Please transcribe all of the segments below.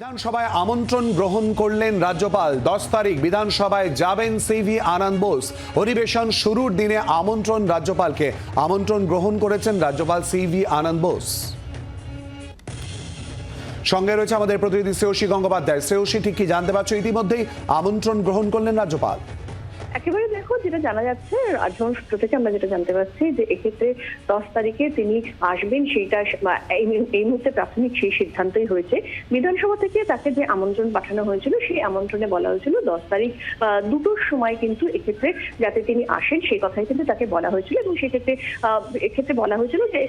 বিধানসভায় আমন্ত্রণ গ্রহণ করলেন রাজ্যপাল। দশ তারিখ বিধানসভায় যাবেন সিভি আনন্দ বোস। অধিবেশন শুরুর দিনে আমন্ত্রণ রাজ্যপালকে। আমন্ত্রণ গ্রহণ করেছেন রাজ্যপাল সিভি আনন্দ বোস। সঙ্গে রয়েছে আমাদের প্রতিনিধি শ্রেয়সী গঙ্গোপাধ্যায়। শ্রেয়সী, ঠিক কি জানতে পারছ? ইতিমধ্যেই আমন্ত্রণ গ্রহণ করলেন রাজ্যপাল। একেবারে দেখো যেটা জানা যাচ্ছে, রাজভবন সূত্র থেকে আমরা যেটা জানতে পারছি যে এক্ষেত্রে দশ তারিখে তিনি আসবেন সেইটা এই মুহূর্তে প্রাথমিক সেই সিদ্ধান্তই হয়েছে। বিধানসভা থেকে তাকে যে আমন্ত্রণ পাঠানো হয়েছিল, সেই আমন্ত্রণে বলা হয়েছিল দশ তারিখ দুটোর সময় কিন্তু এক্ষেত্রে যাতে তিনি আসেন সেই কথাই কিন্তু তাকে বলা হয়েছিল এবং সেক্ষেত্রে এক্ষেত্রে বলা হয়েছিল যে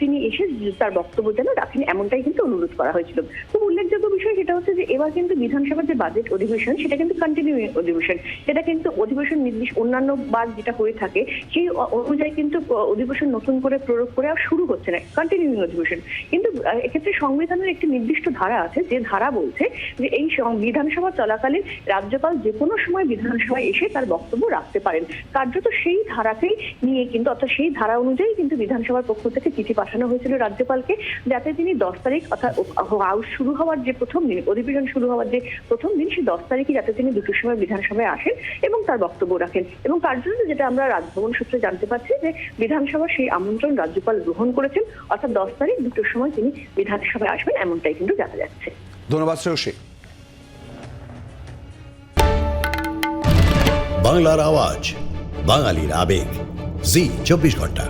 তিনি এসে তার বক্তব্য যেন রাখেন এমনটাই কিন্তু অনুরোধ করা হয়েছিল। খুব উল্লেখযোগ্য বিষয় সেটা হচ্ছে যে এবার কিন্তু বিধানসভার যে বাজেট অধিবেশন, সেটা কিন্তু কন্টিনিউ অধিবেশন। সেটা কিন্তু অধিবেশন নির্দিষ্ট অন্যান্য বার যেটা হয়ে থাকে, সেই অনুযায়ী কিন্তু অধিবেশন নতুন করে প্রয়োগ করে আর শুরু হচ্ছে না কন্টিনিউইং অধিবেশন। কিন্তু এক্ষেত্রে সংবিধানের একটি নির্দিষ্ট ধারা আছে, যে ধারা বলছে যে এই বিধানসভা চলাকালীন রাজ্যপাল যে কোনো সময় বিধানসভায় এসে তার বক্তব্য রাখতে পারেন। কার্যত সেই ধারাকেই নিয়ে কিন্তু, অর্থাৎ সেই ধারা অনুযায়ী কিন্তু বিধানসভার পক্ষ থেকে চিঠি পাঠানো হয়েছিল রাজ্যপালকে, যাতে তিনি দশ তারিখ অর্থাৎ হাউস শুরু হওয়ার যে প্রথম দিন, অধিবেশন শুরু হওয়ার যে প্রথম দিন, সেই দশ তারিখে যাতে তিনি দুটোর সময় বিধানসভায় আসেন এবং তার বক্তব্য রাখেন। এবং তার জন্য যেটা আমরা রাজভবন সূত্রে জানতে পারছি যে বিধানসভার সেই আমন্ত্রণ রাজ্যপাল গ্রহণ করেছেন অর্থাৎ দশ তারিখ দুটোর সময় তিনি বিধানসভায় আসবেন এমনটাই কিন্তু জানা যাচ্ছে। ধন্যবাদ শ্রেয়সী। বাংলার আওয়াজ বাঙালির আবেগ জি চব্বিশ ঘণ্টা।